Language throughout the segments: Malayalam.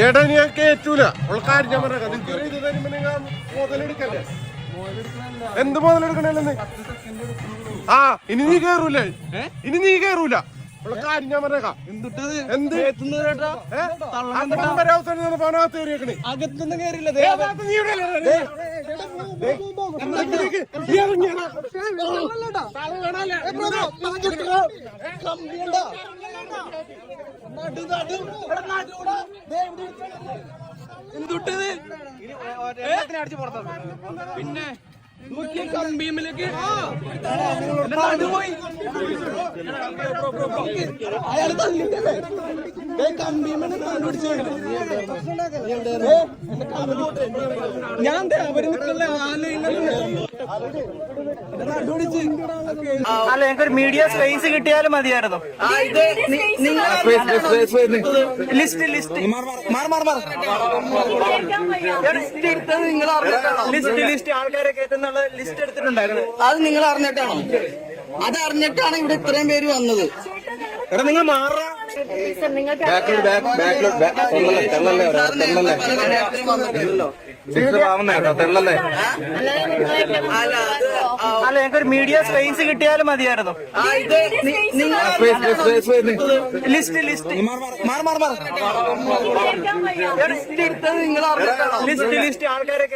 ചേട്ടാ ഞാൻ കേറ്റൂല. ഉൾക്കാരി ഞാൻ പറയാം നിങ്ങൾക്ക് ഇത് തരുമ്പോ നിങ്ങൾ മുതലെടുക്കല്ലേ എന്ത് മുതലെടുക്കണല്ലെന്ന് ആ ഇനി നീ കേറൂല. ഇനി നീ കേറൂല. ഉള്ള കാര്യം ഞാൻ പറയാം എന്ത്? വരെ അവസാനം നിന്ന് പണകത്ത് കയറിയേക്കണേ. അകത്തുനിന്ന് കേറില്ല ഏതാണ്ട് നീ ഇവിടെ അല്ലേ? പിന്നെ നോക്കിയ കമ്പിയമ്മിലേക്ക്. പോയി. ഞാൻ അവർ നിൽക്കുന്ന നിൽക്കല്ലേ അല്ല എനിക്കൊരു മീഡിയ സ്പേസ് കിട്ടിയാലും മതിയായിരുന്നു. ലിസ്റ്റ് ലിസ്റ്റ് ലിസ്റ്റ് ലിസ്റ്റ് ആൾക്കാരെ കേട്ടുന്നുള്ള ലിസ്റ്റ് എടുത്തിട്ടുണ്ടായിരുന്നു അത് നിങ്ങൾ അറിഞ്ഞിട്ടാണോ? അത് അറിഞ്ഞിട്ടാണ്? ഇവിടെ ഇത്രയും പേര് വന്നത്. എടാ നിങ്ങൾ മാറാ. അല്ല ഞങ്ങൾക്കൊരു മീഡിയ സ്പേസ് കിട്ടിയാലും മതിയായിരുന്നു. ലിസ്റ്റ് ലിസ്റ്റ് ലിസ്റ്റ് ലിസ്റ്റ് ആൾക്കാരെ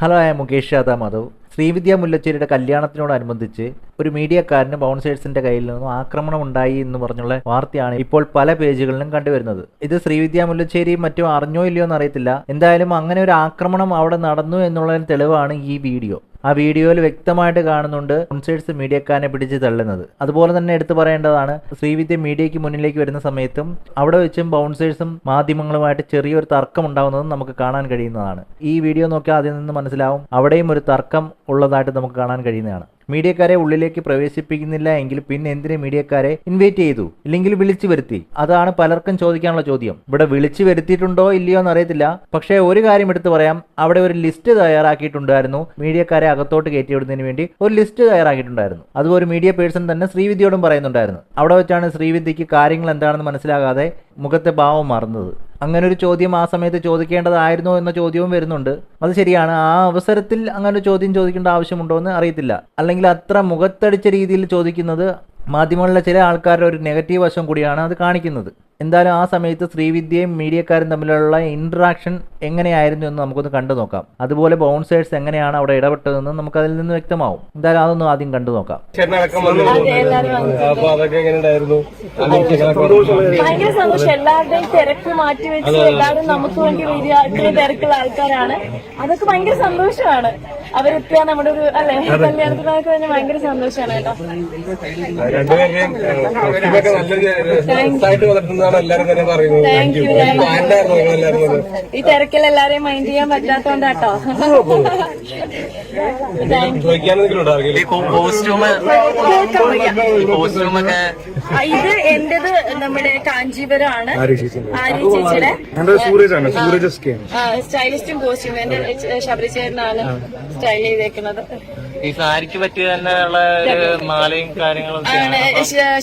ഹലോ ഐ മുകേഷ് യാദവ് മാധവ് ശ്രീവിദ്യ മുല്ലച്ചേരിയുടെ കല്യാണത്തിനോടനുബന്ധിച്ച് ഒരു മീഡിയക്കാരന് ബൗൺസേഴ്സിന്റെ കയ്യിൽ നിന്നും ആക്രമണം ഉണ്ടായി എന്ന് പറഞ്ഞുള്ള വാർത്തയാണ് ഇപ്പോൾ പല പേജുകളിലും കണ്ടുവരുന്നത്. ഇത് ശ്രീവിദ്യ മുല്ലച്ചേരി മറ്റും അറിഞ്ഞോ ഇല്ലയോ എന്ന് അറിയത്തില്ല എന്തായാലും അങ്ങനെ ഒരു ആക്രമണം അവിടെ നടന്നു എന്നുള്ളതിന് തെളിവാണ് ഈ വീഡിയോ. ആ വീഡിയോയിൽ വ്യക്തമായിട്ട് കാണുന്നുണ്ട് കൺസേഴ്സ് മീഡിയക്കാരനെ പിടിച്ച് തള്ളുന്നത്. അതുപോലെ തന്നെ എടുത്തു പറയേണ്ടതാണ് ശ്രീവിദ്യ മീഡിയയ്ക്ക് മുന്നിലേക്ക് വരുന്ന സമയത്തും അവിടെ വെച്ചും ബൗൺസേഴ്സും മാധ്യമങ്ങളുമായിട്ട് ചെറിയൊരു തർക്കം ഉണ്ടാവുന്നതും നമുക്ക് കാണാൻ കഴിയുന്നതാണ്. ഈ വീഡിയോ നോക്കിയാൽ അതിൽ നിന്ന് മനസ്സിലാവും അവിടെയും ഒരു തർക്കം ഉള്ളതായിട്ട് നമുക്ക് കാണാൻ കഴിയുന്നതാണ്. മീഡിയക്കാരെ ഉള്ളിലേക്ക് പ്രവേശിപ്പിക്കുന്നില്ല എങ്കിൽ പിന്നെ എന്തിന് മീഡിയക്കാരെ ഇൻവൈറ്റ് ചെയ്തു? ഇല്ലെങ്കിൽ വിളിച്ചു വരുത്തി? അതാണ് പലർക്കും ചോദിക്കാനുള്ള ചോദ്യം. ഇവിടെ വിളിച്ചു വരുത്തിയിട്ടുണ്ടോ ഇല്ലയോ എന്ന് അറിയത്തില്ല. പക്ഷേ ഒരു കാര്യം എടുത്തു പറയാം. അവിടെ ഒരു ലിസ്റ്റ് തയ്യാറാക്കിയിട്ടുണ്ടായിരുന്നു. മീഡിയക്കാരെ അകത്തോട്ട് കയറ്റിവിടുന്നതിന് വേണ്ടി ഒരു ലിസ്റ്റ് തയ്യാറാക്കിയിട്ടുണ്ടായിരുന്നു. അത് ഒരു മീഡിയ പേഴ്സൺ തന്നെ ശ്രീവിദ്യയോടും പറയുന്നുണ്ടായിരുന്നു. അവിടെ വെച്ചാണ് ശ്രീവിദ്യക്ക് കാര്യങ്ങൾ എന്താണെന്ന് മനസ്സിലാകാതെ മുഖത്തെ ഭാവം മറന്നത്. അങ്ങനെ ഒരു ചോദ്യം ആ സമയത്ത് ചോദിക്കേണ്ടതായിരുന്നോ എന്ന ചോദ്യവും വരുന്നുണ്ട്. അത് ശരിയാണ്. ആ അവസരത്തിൽ അങ്ങനെ ഒരു ചോദ്യം ചോദിക്കേണ്ട ആവശ്യമുണ്ടോ എന്ന് അറിയത്തില്ല. അല്ലെങ്കിൽ അത്ര മുഖത്തടിച്ച രീതിയിൽ ചോദിക്കുന്നത് മാധ്യമങ്ങളിലെ ചില ആൾക്കാരുടെ ഒരു നെഗറ്റീവ് വശം കൂടിയാണ് അത് കാണിക്കുന്നത്. എന്തായാലും ആ സമയത്ത് ശ്രീവിദ്യയും മീഡിയക്കാരും തമ്മിലുള്ള ഇൻട്രാക്ഷൻ എങ്ങനെയായിരുന്നു എന്ന് നമുക്കൊന്ന് കണ്ടു നോക്കാം. അതുപോലെ ബൗൺസേഴ്സ് എങ്ങനെയാണ് അവിടെ ഇടപെട്ടതെന്ന് നമുക്ക് അതിൽ നിന്ന് വ്യക്തമാവും. എന്തായാലും അതൊന്നും ആദ്യം കണ്ടു നോക്കാം. ഭയങ്കര സന്തോഷം. എല്ലാവരുടെയും തിരക്ക് മാറ്റി വെച്ച് എല്ലാവരും നമുക്ക് വേണ്ടി വലിയ തിരക്കുള്ള ആൾക്കാരാണ്. അതൊക്കെ ഭയങ്കര സന്തോഷമാണ്. അവരെത്തിയ നമ്മുടെ ഒരു അല്ലെ കല്യാണത്തിനൊക്കെ തന്നെ ഭയങ്കര സന്തോഷമാണ് കേട്ടോ. വന്നിട്ടുണ്ടെന്നാണ് എല്ലാരും തന്നെ പറയുന്നത്. താങ്ക് യു ഈ തിരക്കിൽ എല്ലാരെയും മൈൻഡ് ചെയ്യാൻ പറ്റാത്തോണ്ടാട്ടോ ഇത് എന്റേത് നമ്മുടെ കാഞ്ചീപുരമാണ്. സൂരജാണ് സൂരജ് സ്റ്റൈലിസ്റ്റും കോസ്റ്റ്യൂം എന്റെ ശബരിചേരനാണ് സ്റ്റൈൽ ചെയ്തേക്കുന്നത്. ഈ സാരിക്ക് പറ്റിയ തന്നെ ഉള്ള ഒരു മാലയും കാര്യങ്ങളും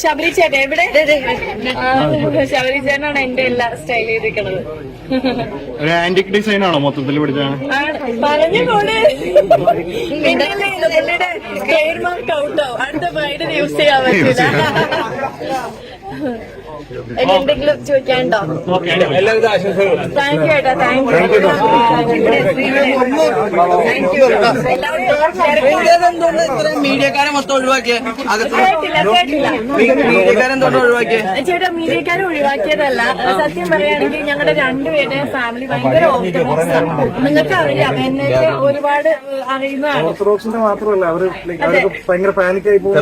ശബരി ചേട്ടൻ എവിടെ? ശബരി ചേട്ടനാണ് എന്റെ എല്ലാ സ്റ്റൈൽ ചെയ്തിരിക്കുന്നത് ഒരു ആന്റിക് ഡിസൈൻ ആണോ മൊത്തത്തിൽ പിടിച്ചാണ് പറഞ്ഞുകൊണ്ട് പുള്ളിയുടെ ട്രേഡ് മാർക്ക് ഔട്ടോ? അടുത്ത ബ്രൈഡിന് യൂസ് ചെയ്യാൻ പറ്റില്ല. എന്തെങ്കിലും ചോദിക്കാനുണ്ടോ? എല്ലാവിധ ആശംസകളും. താങ്ക് യു ഏട്ടാ താങ്ക് യു എന്തുകൊണ്ട് ഇത്രയും മീഡിയക്കാരെ മൊത്തം ഒഴിവാക്കിയ. ഒഴിവാക്കിയ? ചേട്ടാ മീഡിയക്കാരെ ഒഴിവാക്കിയതല്ല. സത്യം പറയുകയാണെങ്കിൽ ഞങ്ങളുടെ രണ്ടുപേരുടെ ഫാമിലി ഭയങ്കര ഓർത്തഡോക്സ് നിങ്ങൾക്ക് അറിയാം എന്നെ ഒരുപാട് അറിയുന്നതാണ്. ഓർത്തഡോക്സിന്റെ മാത്രമല്ല അവർ ഭയങ്കര പാനിക്കായി പോകും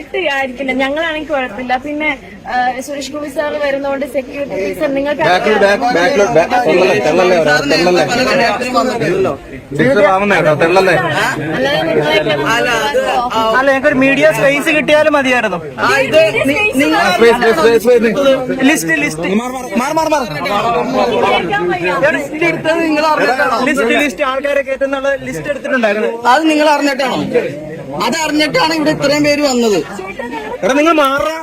തെള്ളല്ലേ ആയിരിക്കില്ല ഞങ്ങളാണെങ്കിൽ കുഴപ്പമില്ല പിന്നെ സുരേഷ് ഗോപി സാർ വരുന്നതുകൊണ്ട് സെക്യൂരിറ്റി റീസൺ നിങ്ങൾക്ക് അല്ല ഞങ്ങൾക്ക് ഒരു അല്ല ഞങ്ങൾക്ക് മീഡിയ സ്പേസ് കിട്ടിയാലും മതിയായിരുന്നു ആ, ഇത് നിങ്ങൾ ലിസ്റ്റ് ലിസ്റ്റ് ലിസ്റ്റ് ലിസ്റ്റ് ആൾക്കാരെ കേട്ടുന്നുള്ള ലിസ്റ്റ് എടുത്തിട്ടുണ്ടായിരുന്നു അത് നിങ്ങൾ അറിഞ്ഞിട്ടാണോ അത് അറിഞ്ഞിട്ടാണ് ഇവിടെ ഇത്രയും പേര് വന്നത്. എടാ നിങ്ങൾ മാറാ.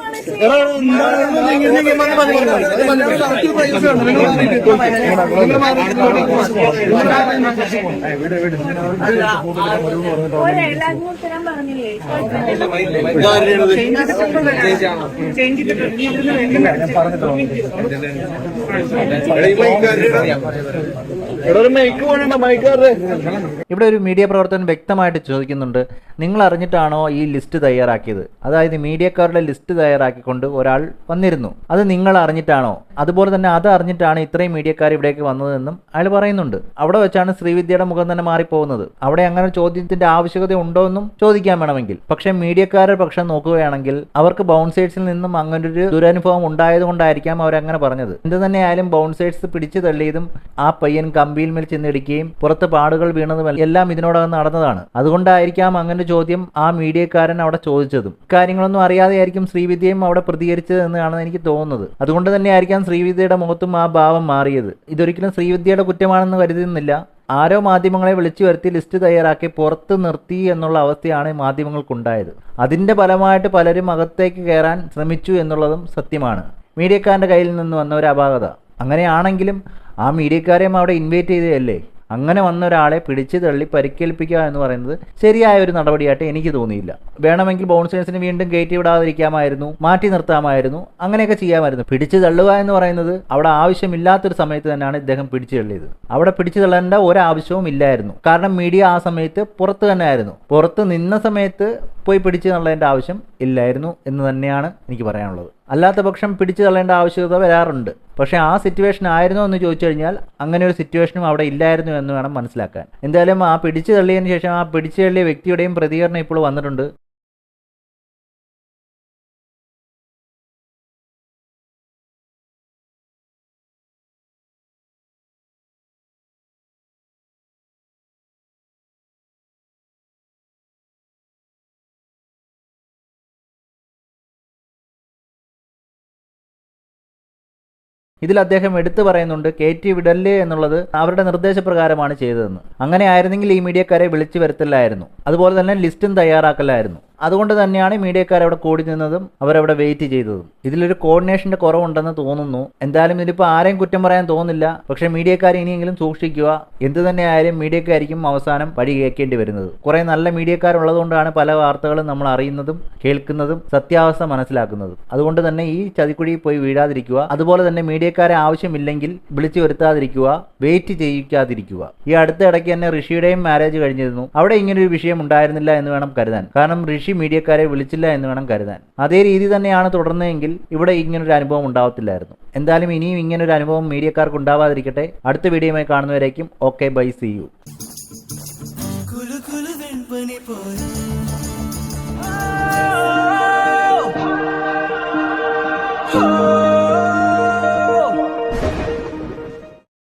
ഇവിടെ ഒരു മീഡിയ പ്രവർത്തകൻ വ്യക്തമായിട്ട് ചോദിക്കുന്നുണ്ട്. നിങ്ങൾ അറിഞ്ഞിട്ടാണോ ഈ ലിസ്റ്റ് തയ്യാറാക്കിയത്? അതായത് മീഡിയക്കാരുടെ ലിസ്റ്റ് തയ്യാറാക്കിക്കൊണ്ട് ഒരാൾ വന്നിരുന്നു. അത് നിങ്ങൾ അറിഞ്ഞിട്ടാണോ? അതുപോലെ തന്നെ അത് അറിഞ്ഞിട്ടാണ് ഇത്രയും മീഡിയക്കാർ ഇവിടേക്ക് വന്നതെന്നും അയാൾ പറയുന്നുണ്ട്. അവിടെ വെച്ചാണ് ശ്രീവിദ്യയുടെ മുഖം തന്നെ മാറിപ്പോകുന്നത്. അവിടെ അങ്ങനെ ചോദ്യത്തിന്റെ ആവശ്യകത ഉണ്ടോ എന്നും ചോദിക്കാൻ വേണമെങ്കിൽ. പക്ഷെ മീഡിയക്കാരുടെ പക്ഷം നോക്കുകയാണെങ്കിൽ അവർക്ക് ബൗൺസേഴ്സിൽ നിന്നും അങ്ങനെ ഒരു ദുരനുഭവം ഉണ്ടായതുകൊണ്ടായിരിക്കാം അവരങ്ങനെ പറഞ്ഞത്. എന്ത് തന്നെയായാലും ബൗൺസേഴ്സ് പിടിച്ചു തള്ളിയതും ആ പയ്യൻ കമ്പിയിൽ മേൽ ചെന്നിടിക്കുകയും പുറത്ത് പാടുകൾ വീണതും എല്ലാം ഇതിനോടകം നടന്നതാണ്. അതുകൊണ്ടായിരിക്കാം അങ്ങനെ ചോദ്യം ആ മീഡിയക്കാരൻ അവിടെ ചോദിച്ചതും. കാര്യങ്ങളൊന്നും അറിയാതെയായിരിക്കും ശ്രീവിദ്യയും അവിടെ പ്രതികരിച്ചത് എന്നാണ് എനിക്ക് തോന്നുന്നത്. അതുകൊണ്ട് തന്നെ ആയിരിക്കാം ശ്രീവിദ്യയുടെ മുഖത്തും ആ ഭാവം മാറിയത്. ഇതൊരിക്കലും ശ്രീവിദ്യയുടെ കുറ്റമാണെന്ന് കരുതുന്നില്ല. ആരോ മാധ്യമങ്ങളെ വിളിച്ചു വരുത്തി ലിസ്റ്റ് തയ്യാറാക്കി പുറത്ത് നിർത്തി എന്നുള്ള അവസ്ഥയാണ് മാധ്യമങ്ങൾക്കുണ്ടായത്. അതിന്റെ ഫലമായിട്ട് പലരും അകത്തേക്ക് കയറാൻ ശ്രമിച്ചു എന്നുള്ളതും സത്യമാണ്. മീഡിയക്കാരന്റെ കയ്യിൽ നിന്ന് വന്ന ഒരു അപാകത. അങ്ങനെയാണെങ്കിലും ആ മീഡിയക്കാരെയും അവിടെ ഇൻവൈറ്റ് ചെയ്തതല്ലേ? അങ്ങനെ വന്ന ഒരാളെ പിടിച്ച് തള്ളി പരിക്കേൽപ്പിക്കുക എന്ന് പറയുന്നത് ശരിയായ ഒരു നടപടിയായിട്ട് എനിക്ക് തോന്നിയില്ല. വേണമെങ്കിൽ ബൗൺസേഴ്സിന് വീണ്ടും കയറ്റി വിടാതിരിക്കാമായിരുന്നു മാറ്റി നിർത്താമായിരുന്നു അങ്ങനെയൊക്കെ ചെയ്യാമായിരുന്നു. പിടിച്ചു തള്ളുക എന്ന് പറയുന്നത് അവിടെ ആവശ്യമില്ലാത്തൊരു സമയത്ത് തന്നെയാണ് ഇദ്ദേഹം പിടിച്ചു തള്ളിയത്. അവിടെ പിടിച്ചു തള്ളേണ്ട ഒരാവശ്യവും ഇല്ലായിരുന്നു. കാരണം മീഡിയ ആ സമയത്ത് പുറത്ത് തന്നെ ആയിരുന്നു പുറത്ത് നിന്ന സമയത്ത് പോയി പിടിച്ചു തള്ളേണ്ട ആവശ്യം ഇല്ലായിരുന്നു എന്ന് തന്നെയാണ് എനിക്ക് പറയാനുള്ളത്. അല്ലാത്ത പക്ഷം പിടിച്ചു തള്ളേണ്ട ആവശ്യകത വരാറുണ്ട്. പക്ഷേ ആ സിറ്റുവേഷൻ ആയിരുന്നോ എന്ന് ചോദിച്ചു കഴിഞ്ഞാൽ അങ്ങനെ ഒരു സിറ്റുവേഷനും അവിടെ ഇല്ലായിരുന്നു എന്ന് വേണം മനസ്സിലാക്കാൻ. എന്തായാലും ആ പിടിച്ചു തള്ളിയതിന് ശേഷം ആ പിടിച്ചു തള്ളിയ വ്യക്തിയുടെയും പ്രതികരണം ഇപ്പോൾ വന്നിട്ടുണ്ട്. ഇതിൽ അദ്ദേഹം എടുത്തു പറയുന്നുണ്ട് കെ ടി വിടല്ലേ എന്നുള്ളത് അവരുടെ നിർദ്ദേശപ്രകാരമാണ് ചെയ്തതെന്ന്. അങ്ങനെ ആയിരുന്നെങ്കിൽ ഈ മീഡിയക്കാരെ വിളിച്ചു വരുത്തില്ലായിരുന്നു അതുപോലെ തന്നെ ലിസ്റ്റും തയ്യാറാക്കലായിരുന്നു. അതുകൊണ്ട് തന്നെയാണ് മീഡിയക്കാർ അവിടെ കൂടി നിന്നതും അവരവിടെ വെയിറ്റ് ചെയ്തതും. ഇതിലൊരു കോർഡിനേഷന്റെ കുറവുണ്ടെന്ന് തോന്നുന്നു. എന്തായാലും ഇതിലിപ്പോൾ ആരെയും കുറ്റം പറയാൻ തോന്നില്ല പക്ഷേ മീഡിയക്കാർ ഇനിയെങ്കിലും സൂക്ഷിക്കുക. എന്ത് തന്നെയായാലും മീഡിയക്കായിരിക്കും അവസാനം വഴി കേൾക്കേണ്ടി വരുന്നത്. കുറെ നല്ല മീഡിയക്കാരുള്ളതുകൊണ്ടാണ് പല വാർത്തകളും നമ്മൾ അറിയുന്നതും കേൾക്കുന്നതും സത്യാവസ്ഥ മനസ്സിലാക്കുന്നതും. അതുകൊണ്ട് തന്നെ ഈ ചതിക്കുഴി പോയി വീഴാതിരിക്കുക. അതുപോലെ തന്നെ മീഡിയക്കാരെ ആവശ്യമില്ലെങ്കിൽ വിളിച്ചു വരുത്താതിരിക്കുക. വെയിറ്റ് ചെയ്യിക്കാതിരിക്കുക. ഈ അടുത്ത ഇടയ്ക്ക് തന്നെ ഋഷിയുടെയും മാരേജ് കഴിഞ്ഞിരുന്നു. അവിടെ ഇങ്ങനൊരു വിഷയം ഉണ്ടായിരുന്നില്ല എന്ന് വേണം കരുതാൻ. കാരണം മീഡിയക്കാരെ വിളിച്ചില്ല എന്ന് വേണം കരുതാൻ. അതേ രീതി തന്നെയാണ് തുടർന്നതെങ്കിൽ ഇവിടെ ഇങ്ങനൊരു അനുഭവം ഉണ്ടാവത്തില്ലായിരുന്നു. എന്തായാലും ഇനിയും ഇങ്ങനൊരു അനുഭവം മീഡിയക്കാർക്ക് ഉണ്ടാവാതിരിക്കട്ടെ. അടുത്ത വീഡിയോയുമായി കാണുന്നവരേക്കും okay bye see you. Oh